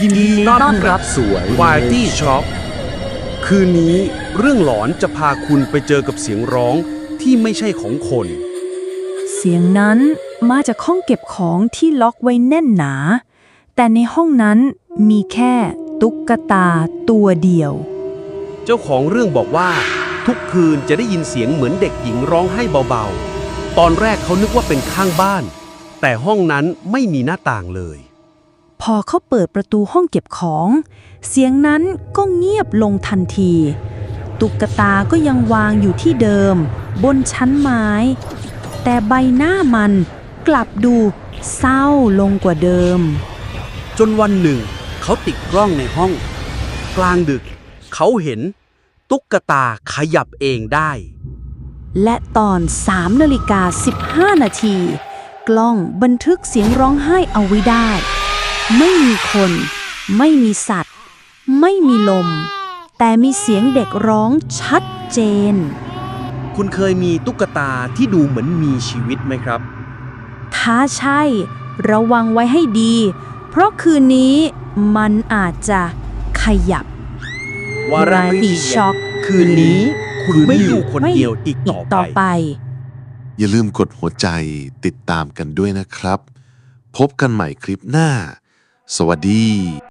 ยินดีต้อนรับสวยวายตี้ช็อปคืนนี้เรื่องหลอนจะพาคุณไปเจอกับเสียงร้องที่ไม่ใช่ของคน เสียงนั้นมาจากห้องเก็บของที่ล็อกไว้แน่นหนา แต่ในห้องนั้นมีแค่ตุ๊กตาตัวเดียว เจ้าของเรื่องบอกว่า ทุกคืนจะได้ยินเสียงเหมือนเด็กหญิงร้องให้เบาๆ ตอนแรกเขานึกว่าเป็นข้างบ้าน แต่ห้องนั้นไม่มีหน้าต่างเลย พอเขาเปิดประตูห้องเก็บของ เสียงนั้นก็เงียบลงทันที ตุ๊กตาก็ยังวางอยู่ที่เดิม บนชั้นไม้ แต่ใบหน้ามันกลับดูเศร้าลงกว่าเดิม จนวันหนึ่ง เขาติดกล้องในห้อง กลางดึก เขาเห็น ตุ๊กตาขยับเองได้ และตอน3นาฬิกา15 นาที กล้องบันทึกเสียงร้องไห้เอาไว้ได้ ไม่มีคน ไม่มีสัตว์ ไม่มีลม แต่มีเสียงเด็กร้องชัดเจน คุณเคยมีตุ๊กตาที่ดูเหมือนมีชีวิตไหมครับ ถ้าใช่ ระวังไว้ให้ดี เพราะคืนนี้มันอาจจะขยับ วาระ Variety ช็อก คืนนี้ คุณไม่อยู่คนเดียวอีกอีต่กอต่อไปไป อย่าลืมกดหัวใจติดตามกันด้วยนะครับ พบกันใหม่คลิปหน้า สวัสดี